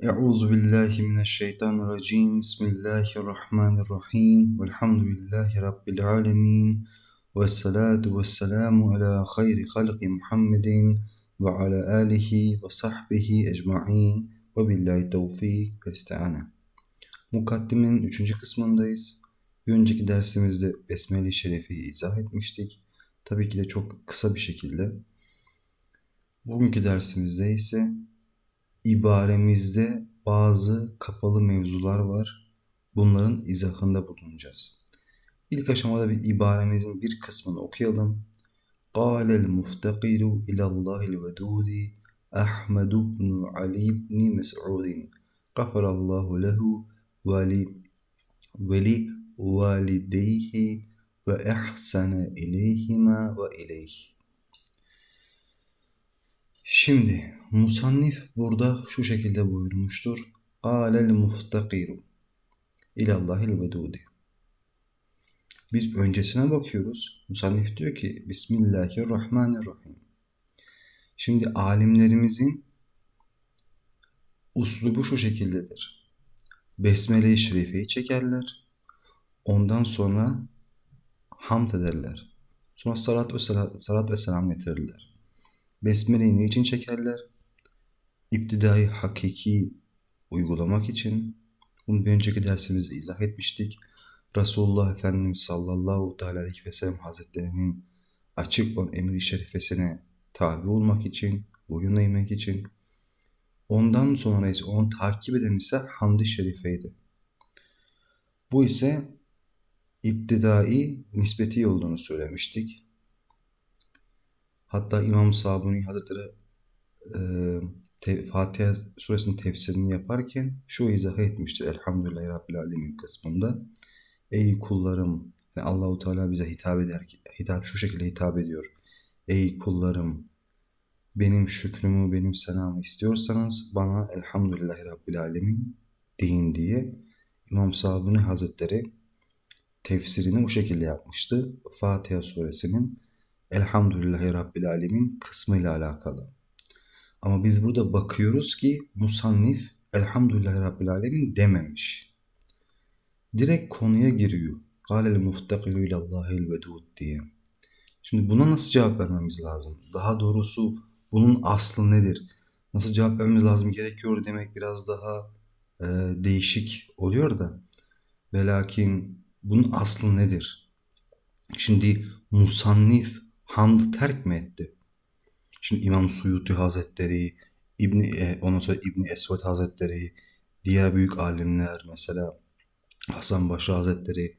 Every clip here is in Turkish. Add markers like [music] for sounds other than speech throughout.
Euzu billahi mineşşeytanirracim. Bismillahirrahmanirrahim. Velhamdülillahi rabbil alamin. Ve salatu vesselamu ala hayri halqi Muhammedin ve ala alihi ve sahbihi ecmaîn. Ve billahi tevfik ve isti'ane. Mukaddimenin üçüncü kısmındayız. Bir önceki dersimizde Besmele-i izah etmiştik. Tabii ki de çok kısa bir şekilde. Bugünkü dersimizde ise ibaremizde bazı kapalı mevzular var. Bunların izahında bulunacağız. İlk aşamada bir ibaremizin bir kısmını okuyalım. قال المفتقر إلى الله الودود أحمد بن علي بن مسعود غفر الله له ولي ولوالديه وأحسن إليهما وإليه Şimdi musannif burada şu şekilde buyurmuştur. Alel muftakiru ilallahil vedudi. Biz öncesine bakıyoruz. Musannif diyor ki Bismillahirrahmanirrahim. Şimdi alimlerimizin uslubu şu şekildedir. Besmele-i Şerife'yi çekerler. Ondan sonra hamd ederler. Sonra salat ve, salat, salat ve selam getirirler. Besmele'yi niçin çekerler? İptidai hakiki uygulamak için. Bunu bir önceki dersimizde izah etmiştik. Resulullah Efendimiz sallallahu aleyhi ve sellem hazretlerinin açık olan emri şerifesine tabi olmak için, boyun eğmek için. Ondan sonra ise onu takip eden ise hamd-ı şerifeydi. Bu ise iptidai nispeti olduğunu söylemiştik. Hatta İmam Sabuni Hazretleri e, te, Fatiha suresinin tefsirini yaparken şu izahı etmiştir. Elhamdülillahi Rabbil Alemin kısmında. Ey kullarım, yani Allahu Teala bize hitap eder hitap şu şekilde hitap ediyor. Ey kullarım, benim şükrümü, benim senamı istiyorsanız bana Elhamdülillahi Rabbil Alemin deyin diye İmam Sabuni Hazretleri tefsirini o şekilde yapmıştı. Fatiha suresinin Elhamdülillahi Rabbil Alemin kısmıyla alakalı. Ama biz burada bakıyoruz ki musannif Elhamdülillahi Rabbil Alemin dememiş. Direkt konuya giriyor. Kâlel muftakilu ilallahil vedud diye. Şimdi buna nasıl cevap vermemiz lazım? Daha doğrusu bunun aslı nedir? Nasıl cevap vermemiz lazım gerekiyor demek biraz daha e, değişik oluyor da. Ve lakin bunun aslı nedir? Şimdi musannif hamd terk mi etti? Şimdi İmam Suyuti Hazretleri, İbni, e, ondan sonra İbni Esvet Hazretleri, diğer büyük alimler mesela Hasan Başı Hazretleri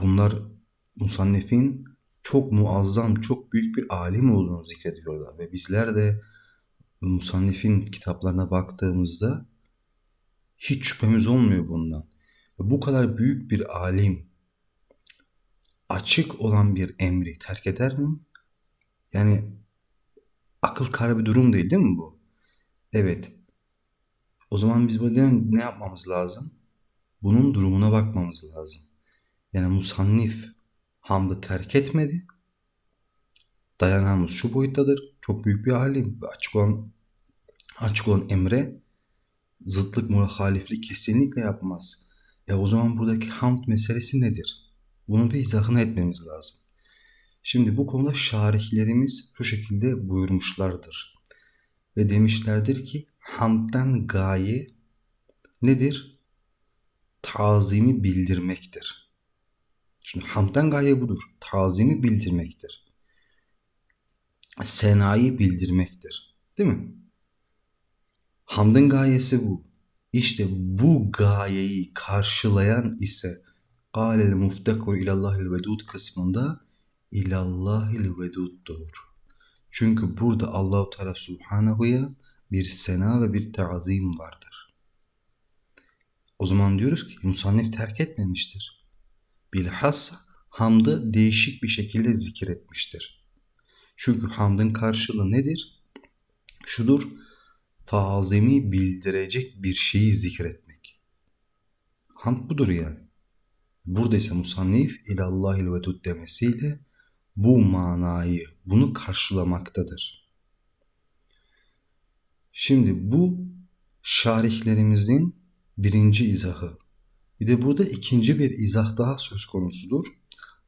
bunlar musannifin çok muazzam, çok büyük bir alim olduğunu zikrediyorlar ve bizler de musannifin kitaplarına baktığımızda hiç şüphemiz olmuyor bundan. Bu kadar büyük bir alim açık olan bir emri terk eder mi? Yani akıl kara bir durum değil değil mi bu? Evet. O zaman biz bu ne yapmamız lazım? Bunun durumuna bakmamız lazım. Yani musannif hamdı terk etmedi. Dayanağımız şu boyuttadır. Çok büyük bir alim ve açık olan açık olan emre zıtlık, muhaliflik kesinlikle yapmaz. Ya o zaman buradaki hamd meselesi nedir? Bunun bir izahını etmemiz lazım. Şimdi bu konuda şarihlerimiz şu şekilde buyurmuşlardır. Ve demişlerdir ki hamden gaye nedir? Tazimi bildirmektir. Şimdi hamden gaye budur. Tazimi bildirmektir. Senayı bildirmektir. Değil mi? Hamdın gayesi bu. İşte bu gayeyi karşılayan ise Alel Muftakur ilallahil vedud kısmında ilallahil veduddur. Çünkü burada Allahu Teala Subhanahu'ya bir sena ve bir tazim vardır. O zaman diyoruz ki musannif terk etmemiştir. Bilhassa hamdı değişik bir şekilde zikir etmiştir. Çünkü hamdın karşılığı nedir? Şudur, tazimi bildirecek bir şeyi zikretmek. Hamd budur yani. Burada ise musannif ilallahil vedud demesiyle bu manayı, bunu karşılamaktadır. Şimdi bu şarihlerimizin birinci izahı. Bir de burada ikinci bir izah daha söz konusudur.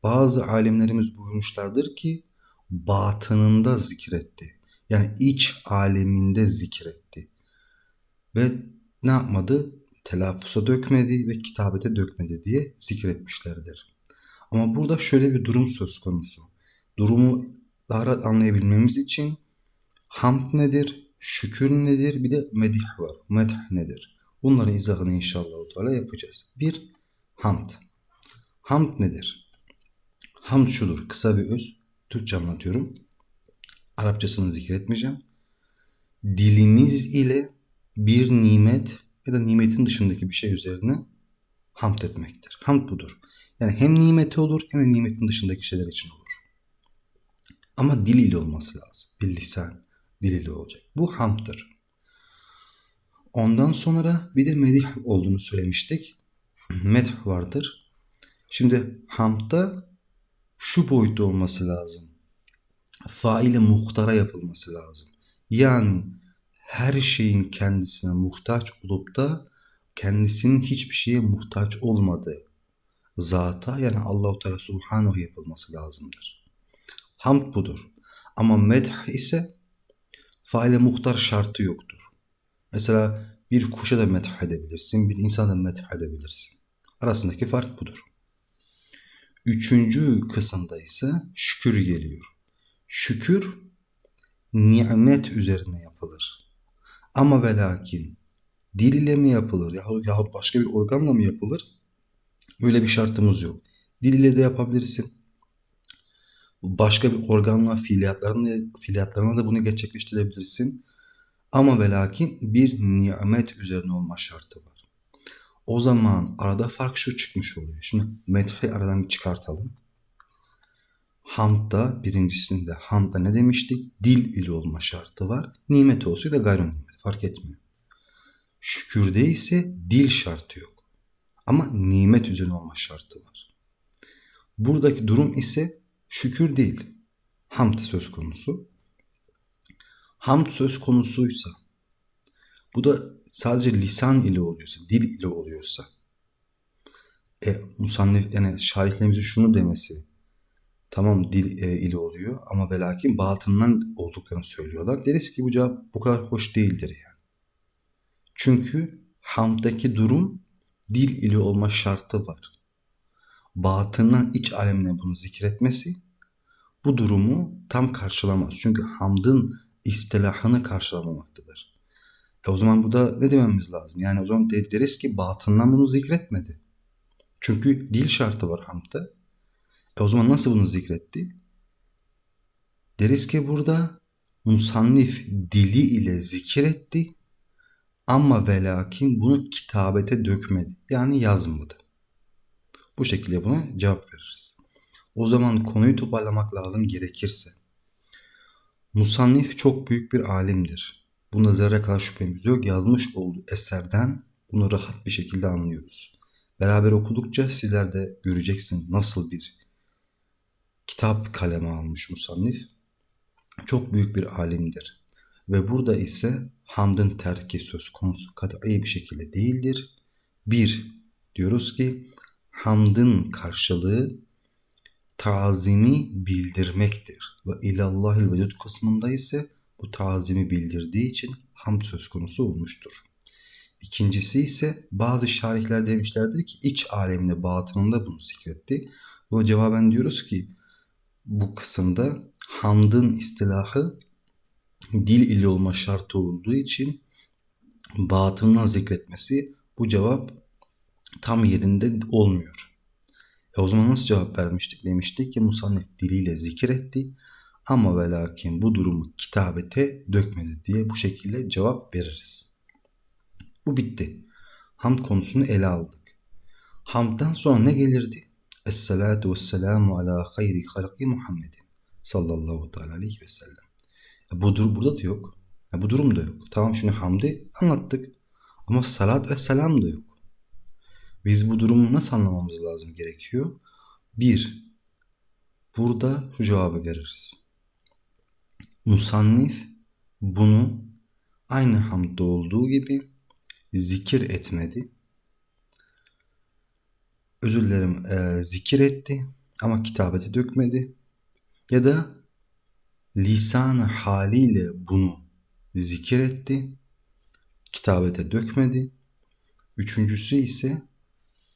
Bazı alimlerimiz buyurmuşlardır ki batınında zikretti. Yani iç aleminde zikretti. Ve ne yapmadı? Telaffuza dökmedi ve kitabete dökmedi diye zikretmişlerdir. Ama burada şöyle bir durum söz konusu. Durumu daha rahat anlayabilmemiz için hamd nedir, şükür nedir, bir de medih var. Medh nedir? Bunların izahını inşallah Teala yapacağız. Bir, hamd. Hamd nedir? Hamd şudur, kısa bir öz. Türkçe anlatıyorum. Arapçasını zikretmeyeceğim. Dilimiz ile bir nimet ya da nimetin dışındaki bir şey üzerine hamd etmektir. Hamd budur. Yani hem nimeti olur hem de nimetin dışındaki şeyler için olur. Ama dil ile olması lazım. Bir lisan dil ile olacak. Bu hamdır. Ondan sonra bir de medih olduğunu söylemiştik. Medh vardır. Şimdi hamdda şu boyutta olması lazım. Faile muhtara yapılması lazım. Yani her şeyin kendisine muhtaç olup da kendisinin hiçbir şeye muhtaç olmadığı zata yani Allahu Teala Subhanahu yapılması lazımdır. Hamd budur. Ama medh ise faile muhtar şartı yoktur. Mesela bir kuşa da medh edebilirsin, bir insana da medh edebilirsin. Arasındaki fark budur. Üçüncü kısımda ise şükür geliyor. Şükür nimet üzerine yapılır. Ama ve lakin dil ile mi yapılır yahut, yahut başka bir organla mı yapılır? Öyle bir şartımız yok. Dil ile de yapabilirsin. Başka bir organla fiiliyatlarına, fiiliyatlarına da bunu gerçekleştirebilirsin. Ama ve lakin bir nimet üzerine olma şartı var. O zaman arada fark şu çıkmış oluyor. Şimdi methi aradan bir çıkartalım. Hamd'da birincisinde hamd'da ne demiştik? Dil ile olma şartı var. Nimet olsa da gayri nimet fark etmiyor. Şükürde ise dil şartı yok. Ama nimet üzerine olma şartı var. Buradaki durum ise şükür değil. Hamd söz konusu. Hamd söz konusuysa bu da sadece lisan ile oluyorsa, dil ile oluyorsa e, musannif yani şarihlerimizin şunu demesi tamam dil e, ile oluyor ama velakin batından olduklarını söylüyorlar. Deriz ki bu cevap bu kadar hoş değildir yani. Çünkü hamdaki durum dil ile olma şartı var. Batından iç alemine bunu zikretmesi bu durumu tam karşılamaz. Çünkü hamdın istilahını karşılamamaktadır. E o zaman bu da ne dememiz lazım? Yani o zaman deriz ki batından bunu zikretmedi. Çünkü dil şartı var hamdda. E o zaman nasıl bunu zikretti? Deriz ki burada musannif dili ile zikretti ama ve lakin bunu kitabete dökmedi. Yani yazmadı. Bu şekilde buna cevap veririz. O zaman konuyu toparlamak lazım gerekirse. Musannif çok büyük bir alimdir. Bunda zerre kadar şüphemiz yok. Yazmış olduğu eserden bunu rahat bir şekilde anlıyoruz. Beraber okudukça sizler de göreceksin nasıl bir kitap kaleme almış musannif. Çok büyük bir alimdir. Ve burada ise hamdın terki söz konusu kat'i bir şekilde değildir. Bir, diyoruz ki hamdın karşılığı tazimi bildirmektir. Ve ilallahil vedud kısmında ise bu tazimi bildirdiği için hamd söz konusu olmuştur. İkincisi ise bazı şarihler demişlerdir ki iç aleminde batınında bunu zikretti. Buna cevaben diyoruz ki bu kısımda hamdın istilahı dil ile olma şartı olduğu için batından zikretmesi bu cevap tam yerinde olmuyor. E o zaman nasıl cevap vermiştik? Demiştik ki musannif diliyle zikir etti ama ve lakin bu durumu kitabete dökmedi diye bu şekilde cevap veririz. Bu bitti. Hamd konusunu ele aldık. Hamddan sonra ne gelirdi? Esselatu vesselamu ala hayri halki Muhammedin sallallahu teala aleyhi ve sellem. E bu durum burada da yok. E bu durum da yok. Tamam şimdi hamdi anlattık. Ama salat ve selam da yok. Biz bu durumu nasıl anlamamız lazım gerekiyor? Bir, burada şu cevabı veririz. Musannif bunu aynı hamdda olduğu gibi zikir etmedi. Özür dilerim e, zikir etti ama kitabete dökmedi. Ya da lisan haliyle bunu zikir etti. Kitabete dökmedi. Üçüncüsü ise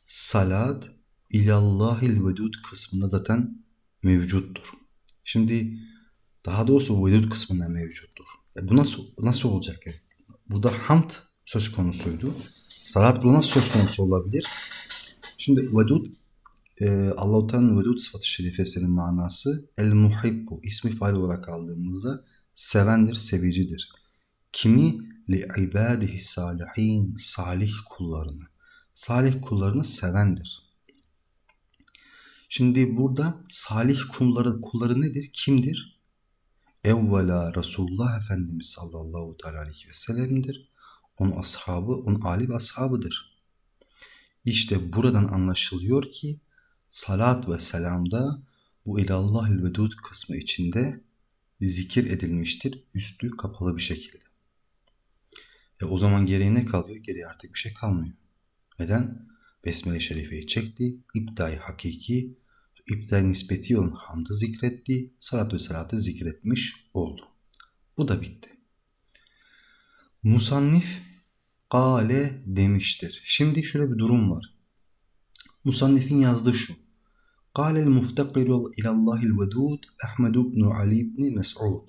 salat ilallahil vedud kısmında zaten mevcuttur. Şimdi daha doğrusu vedud kısmında mevcuttur. E bu nasıl nasıl olacak? Yani? Burada hamd söz konusuydu. Salat burada nasıl söz konusu olabilir? Şimdi vedud e, Allah-u Teala'nın vedud sıfatı şerifesinin manası el muhibbu ismi fail olarak aldığımızda sevendir, sevicidir. Kimi li ibadihi salihin salih kullarını. Salih kullarını sevendir. Şimdi burada salih kulları, kulları nedir? Kimdir? Evvela Resulullah Efendimiz sallallahu aleyhi ve sellem'dir. Onun ashabı, onun âli ve ashabıdır. İşte buradan anlaşılıyor ki salat ve selamda bu ilallahil vedud kısmı içinde zikir edilmiştir. Üstü kapalı bir şekilde. E o zaman geriye ne kalıyor? Geriye artık bir şey kalmıyor Neden? Besmele-i Şerife'yi çekti. İptay hakiki, iptay nispeti olan hamdı zikretti. Salat ve salatı zikretmiş oldu. Bu da bitti. Musannif kale demiştir. Şimdi şöyle bir durum var. Musannif'in yazdığı şu. قال المفتقر إلى الله الودود أحمد بن علي بن Mes'ud.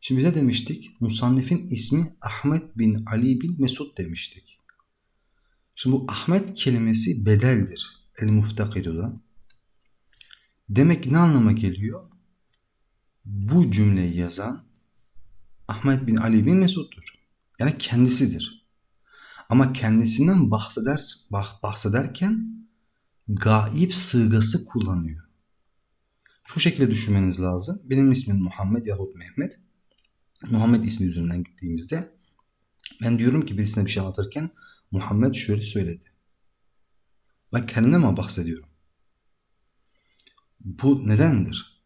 Şimdi bize demiştik Musannif'in ismi Ahmet bin Ali bin Mesud demiştik. Şimdi bu Ahmet kelimesi bedeldir. El muftakirden. Demek ne anlama geliyor? Bu cümleyi yazan Ahmet bin Ali bin Mesud'dur. Yani kendisidir. Ama kendisinden bahseder, bahsederken gaib sığgası kullanıyor. Şu şekilde düşünmeniz lazım. Benim ismim Muhammed yahut Mehmet. Muhammed ismi üzerinden gittiğimizde ben diyorum ki birisine bir şey anlatırken Muhammed şöyle söyledi. Ben kendime bahsediyorum. Bu nedendir?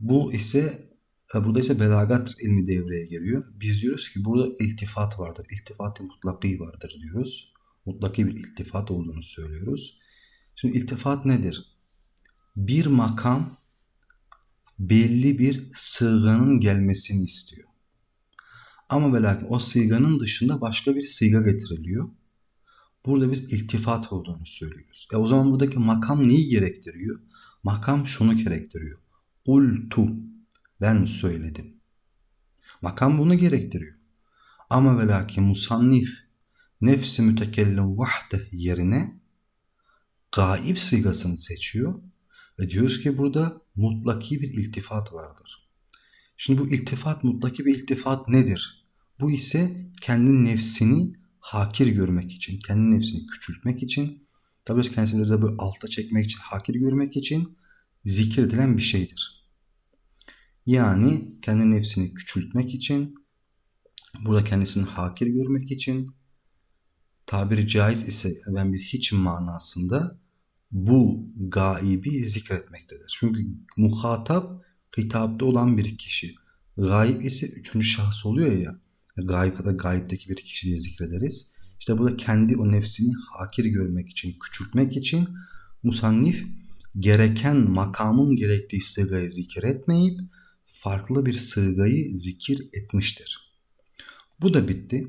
Bu ise e, burada ise belagat ilmi devreye giriyor. Biz diyoruz ki burada iltifat vardır. İltifat-ı mutlaki vardır diyoruz. Mutlaki bir iltifat olduğunu söylüyoruz. Şimdi iltifat nedir? Bir makam belli bir sığganın gelmesini istiyor. Ama ve lakin o sığganın dışında başka bir sığga getiriliyor. Burada biz iltifat olduğunu söylüyoruz. E o zaman buradaki makam neyi gerektiriyor? Makam şunu gerektiriyor. Ultu. Ben söyledim. Makam bunu gerektiriyor. Ama ve lakin musannif nefsi mütekellim vahde yerine gaib sigasını seçiyor ve diyoruz ki burada mutlaki bir iltifat vardır. Şimdi bu iltifat mutlaki bir iltifat nedir? Bu ise kendi nefsini hakir görmek için, kendi nefsini küçültmek için, tabi kendisini de böyle alta çekmek için, hakir görmek için zikir edilen bir şeydir. Yani kendi nefsini küçültmek için, burada kendisini hakir görmek için, tabiri caiz ise ben bir hiç manasında bu gaibi zikretmektedir. Çünkü muhatap hitapta olan bir kişi. Gaib ise üçüncü şahıs oluyor ya. Ya da gaibdeki bir kişi diye zikrederiz. İşte burada kendi o nefsini hakir görmek için, küçültmek için musannif gereken makamın gerektiği sığgayı zikir etmeyip farklı bir sığgayı zikir etmiştir. Bu da bitti.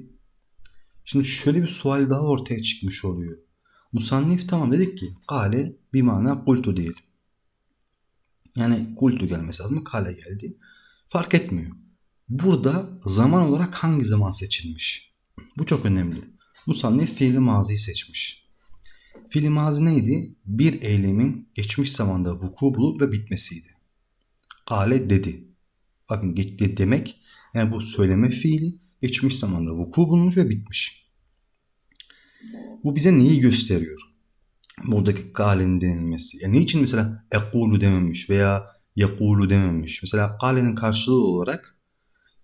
Şimdi şöyle bir sual daha ortaya çıkmış oluyor. Musannif tamam dedik ki kale bir mana kultu diyelim. Yani kultu gelmesi lazım. Kale geldi. Fark etmiyor. Burada zaman olarak hangi zaman seçilmiş? Bu çok önemli. Musannif fiili maziyi seçmiş. Fiili mazi neydi? Bir eylemin geçmiş zamanda vuku bulup ve bitmesiydi. Kale dedi. Bakın demek yani bu söyleme fiili geçmiş zamanda vuku bulmuş ve bitmiş. Bu bize neyi gösteriyor? Buradaki kalenin denilmesi. Yani niçin mesela ekulu dememiş veya yakulu dememiş? Mesela kalenin karşılığı olarak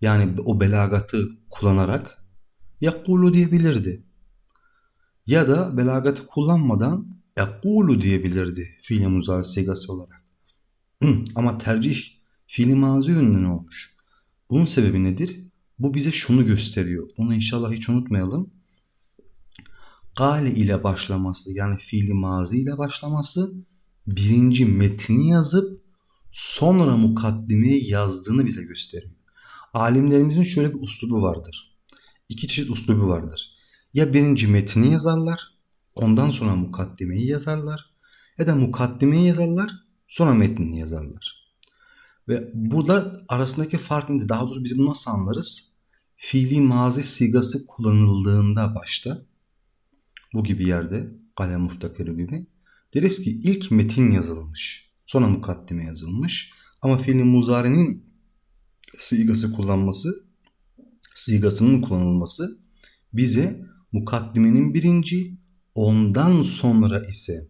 yani o belagatı kullanarak yakulu diyebilirdi. Ya da belagatı kullanmadan ekulu diyebilirdi fiil muzari sigası olarak. [clears throat] Ama tercih fiil mazi yönünden olmuş. Bunun sebebi nedir? Bu bize şunu gösteriyor. Onu inşallah hiç unutmayalım. Gale ile başlaması yani fiili mazi ile başlaması birinci metni yazıp sonra mukaddimeyi yazdığını bize gösteriyor. Alimlerimizin şöyle bir uslubu vardır. İki çeşit uslubu vardır. Ya birinci metni yazarlar, ondan sonra mukaddimeyi yazarlar ya da mukaddimeyi yazarlar, sonra metnini yazarlar. Ve burada arasındaki fark nedir? Daha doğrusu biz bunu nasıl anlarız? Fiili mazi sigası kullanıldığında başta bu gibi yerde kalem muhtakiri gibi deriz ki ilk metin yazılmış. Sonra mukaddime yazılmış. Ama fiili muzari'nin sigası kullanması sigasının kullanılması bize mukaddimenin birinci ondan sonra ise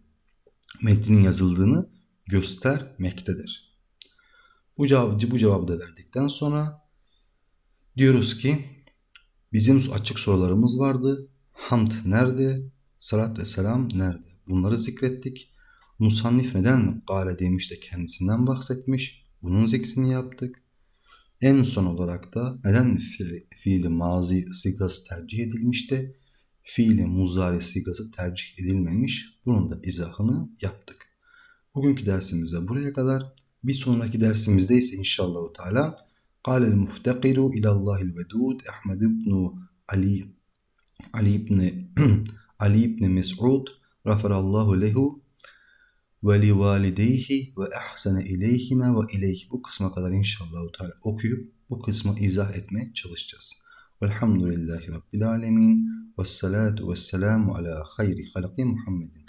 metnin yazıldığını göstermektedir. Bu cevabı, bu cevabı da verdikten sonra diyoruz ki bizim açık sorularımız vardı. Hamd nerede? Salat ve selam nerede? Bunları zikrettik. Musannif neden gale demiş de kendisinden bahsetmiş. Bunun zikrini yaptık. En son olarak da neden fi fiili mazi sigası tercih edilmiş de fiili muzari sigası tercih edilmemiş. Bunun da izahını yaptık. Bugünkü dersimize buraya kadar. Bir sonraki dersimizde ise inşallah Teala قال المفتقر إلى الله الودود أحمد بن علي علي بن Ali İbni Mes'ud Rafarallahu lehu ve li valideyhi ve ehsene ileyhime ve ileyhi. Bu kısma kadar inşallah okuyup bu kısmı izah etmeye çalışacağız. Velhamdülillahi Rabbil alemin. Vessalatu vesselamu ala hayri halaki Muhammedin.